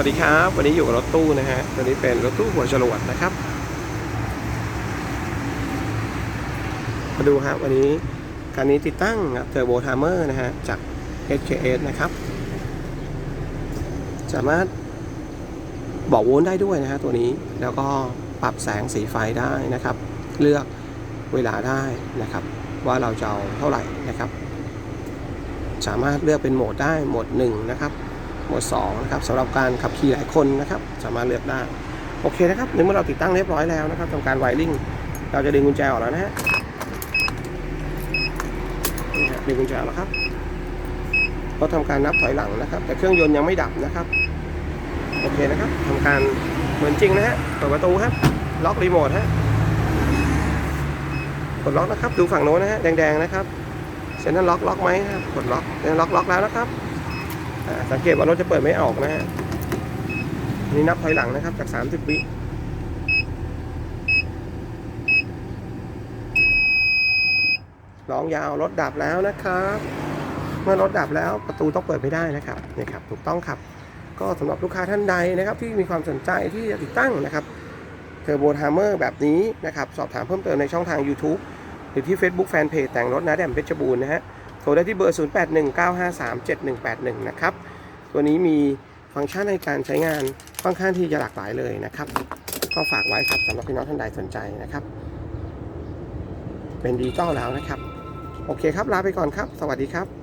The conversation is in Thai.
วัสดีครับ วันนี้อยู่กับรถตู้นะฮะตัวนี้เป็นรถตู้หัวจรวดนะครับ มาดูฮะวันนี้คันนี้ติดตั้งเทอร์โบทามเมอร์นะฮะจาก HKS นะครับ สามารถบอกโวลต์ได้ด้วยนะฮะตัวนี้แล้วก็ปรับแสงสีไฟได้นะครับ เลือกเวลาได้นะครับ ว่าเราจะเอาเท่าไหร่นะครับ สามารถเลือกเป็นโหมดได้โหมด1นะครับ หมด2นะครับสำหรับการขับขี่หลายคนนะครับ สามารถเลือกได้ โอเคนะครับในเมื่อเราติดตั้งเรียบร้อยแล้วนะครับทำการไวริ่งเราจะดึงกุญแจออกแล้วนะฮะนี่ฮะดึงกุญแจออกแล้วครับก็ทำการนับถอยหลังนะครับ แต่เครื่องยนต์ยังไม่ดับนะครับ โอเคนะครับทำการเหมือนจริงนะฮะเปิดประตูครับ ล็อกรีโมทฮะกดล็อกนะครับ ดูฝั่งโน้นนะฮะแดงๆนะครับเซ็นทรัลล็อกล็อกไหมนะครับกดล็อกเซ็นทรัลล็อกล็อกแล้วนะครับ สังเกตว่ารถจะเปิดไม่ออกนะฮะนี่นับถอยหลังนะครับ จาก 30 วิร้องยาวรถดับแล้วนะครับ เมื่อรถดับแล้วประตูต้องเปิดไม่ได้นะครับนี่ครับ ถูกต้องครับ ก็สำหรับลูกค้าท่านใดนะครับ ที่มีความสนใจที่จะติดตั้งนะครับเทอร์โบทามเมอร์แบบนี้นะครับ สอบถามเพิ่มเติมในช่องทาง YouTube หรือที่ Facebook Fanpage แต่งรถนะแดมเพชรบูรณ์นะฮะ รได้ที่เบอร์ 0819537181 นะครับ ตัวนี้มีฟังก์ชันในการใช้งานค่อนข้างที่จะหลากหลายเลยนะครับ ก็ฝากไว้ครับสำหรับพี่น้องท่านใดสนใจนะครับ เป็นดิจิตอลแล้วนะครับ โอเคครับ ลาไปก่อนครับ สวัสดีครับ